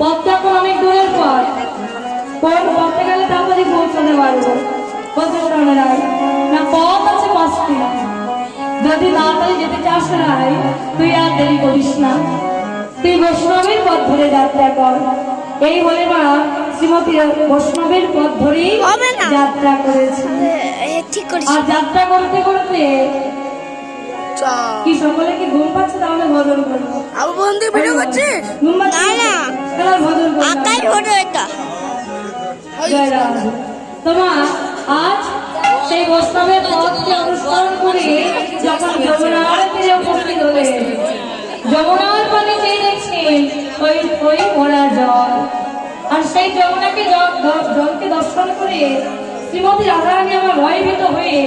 পথটা এখন অনেক দূরের পথ। কোন পথে গেলে তাড়াতাড়ি পৌঁছাতে পারব। শোনে রাই না পথ আছে পাঁচটি। যদি তাড়াতাড়ি যেতে চাস রাই তুই আর দেরি করিস না। তুই বৈষ্ণবের পথ ধরে যাত্রা কর। এই বলে মা শ্রীমতী বৈষ্ণবের পথ ধরেই যাত্রা করেছে। আর যাত্রা করতে করতে কি সকলে কি ঘুম পাচ্ছে তাহলে ভজন করব বন্ধু ভিডিও করছিস ঘুম পাচ্ছে। আকাই ফটো এটা। জয় রাম। তোমা আজ সেই বৈষ্ণবের পথকে অনুসরণ করে যখন যমুনার তীরে উপস্থিত হলেন যমুনার পানি চেয়ে দেখছেন ওই ওই ভরা জল। আর সেই যমুনাকে জলকে দর্শন করে শ্রীমতী রাধারানী আমার ভয়ভীত হয়ে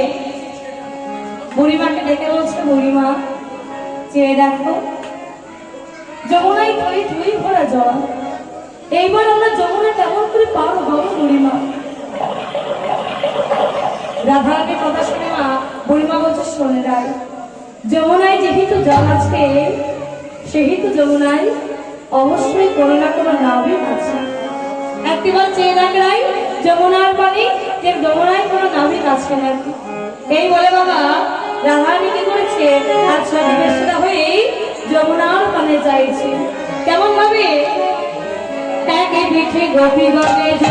বুড়িমাকে ডেকে বলছে বুড়িমা চেয়ে দেখো যমুনায় ধুই ধুই ভরা জল। এইবার আমরা যমুনা কেমন করে পার হব বুড়িমা? রাধারানী কথা শুনে মা বুড়িমা বলছে, শোনে রায়, যমুনায় যেহেতু জল আছে, সেহেতু যমুনায় অবশ্যই কোনো না কোনো নাবিক আছে। একটিবার চেয়ে দেখ রাই যমুনার পানি যে যমুনায় কোনো নাবিক আছে নাকি? এই বলে বাবা, রাধারানী কি করেছে আর সন্নিবেশটা হয়ে যমুনার পানে চাইছে কেমন ভাবে? পিঠে গোপী গণেশ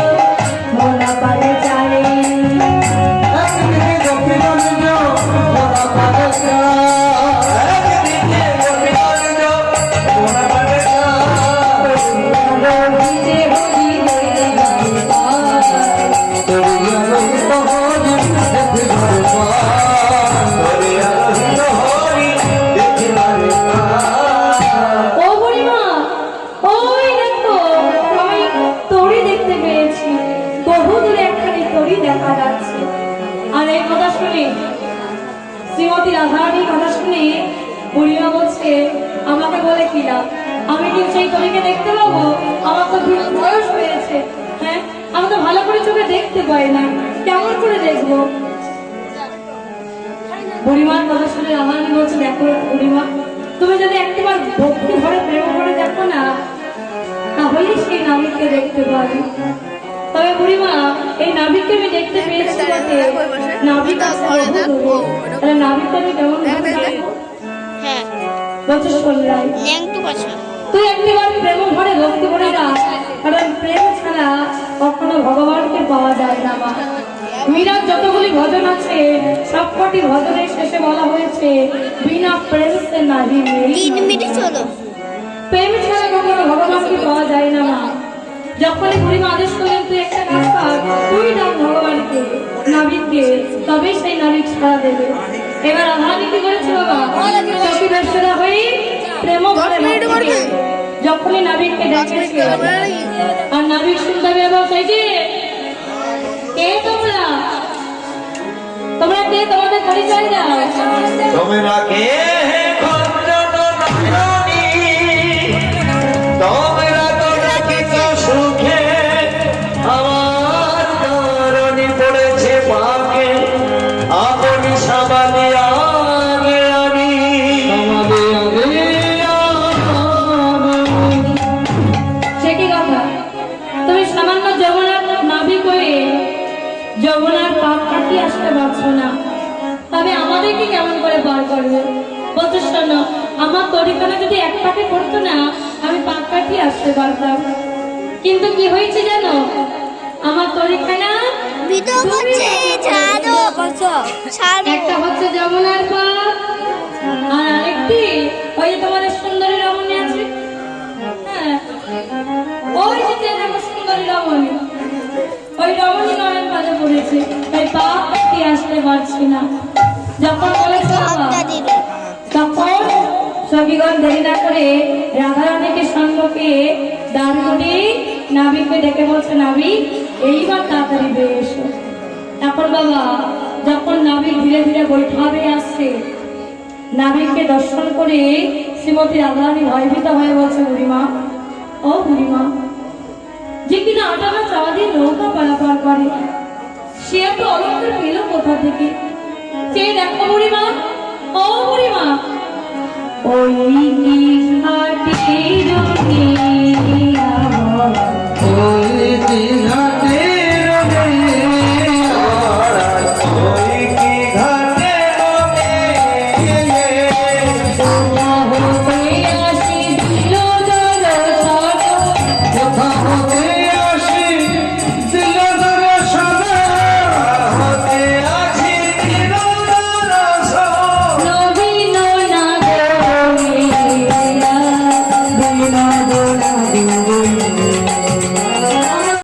তরি দেখা যাচ্ছে। আর এই কথা শুনে, শ্রীমতী রাধারানীর কথা শুনে বুড়িমা বলছে, আমাকে বলে কি লাভ? আমি কি সেই তরিকে দেখতে পাবো? আমার তো বয়স হয়েছে। হ্যাঁ আমি তো ভালো করে চোখে দেখতে পাই না। কেমন করে দেখব? বুড়িমার কথা শুনে রাধারানী বলছে, দেখো বুড়িমা, তুমি যদি একটিবার ভক্তি ভরে প্রেম করে দেখো না, তাহলেই সেই নাবিককে দেখতে পাবে। তবে বুড়িমা এই নাবিককে আমি দেখতে পেয়েছি নাবিক নাবিকটা আমি কেমন ভাবে হ্যাঁ। বলছে শোনরাই ল্যাংটু আছে তুই একটিবার প্রেম ভরে ভক্তি ভরে না কারণ প্রেম ছাড়া কখনো ভগবানকে পাওয়া যায় না মা। মীরার যতগুলি ভজন আছে সবকটি ভজনের শেষে বলা হয়েছে বিনা প্রেম সে নাহি প্রেম ছাড়া কখনো ভগবানকে পাওয়া যায় না মা। যখনই বুড়িমা আদেশ করলেন তুই তুই ডাক ভগবানকে নাবিককে তবেই সেই নাবিক ছাড়া দেবে। এবার আধানি কি করেছে বাবা। চকি ব্যবসা হয়ে প্রেম ভক্তিকে যখনই নাবিককে ডেকেছে আর নাবিক শুনতে বেরো সেই যে কে তোমরা? তোমরা কে? তোমাদের পরিচয় দাও। তোমরা কে? যমুনার পাপ কাটিয়ে আসতে পারছ না। তবে আমাদেরকে কেমন করে বার করবে? বলছো শোনো আমার তরিকানা যদি এক পাকে করতো না আমি পাক কাটিয়ে আসতে পারতাম। কিন্তু কি হয়েছে জানো? আমার তরিকানা একটা হচ্ছে যেমন আর আর কাজে পড়েছে তাই পাপ কাটিয়ে আসতে পারছি না। যখন বলেছে দিবে তখন সখীগণ দেরি না করে রাধারানীকে সঙ্গকে দাঁড় করে নাবিককে ডেকে বলছে নাবিক এইবার তাড়াতাড়ি বেরিয়ে এসো। এখন বাবা যখন নাবিক ধীরে ধীরে বৈঠাবে আসছে নাবিককে দর্শন করে শ্রীমতী রাধারানী ভয়ভীত হয়ে বলছে বুড়িমা ও বুড়িমা যে কিনা আটানা চাওয়া দিয়ে নৌকা পারাপার করে সে এত অলঙ্কার পেল কোথা থেকে? সেই দেখো বুড়িমা ও বুড়িমা। ওই কি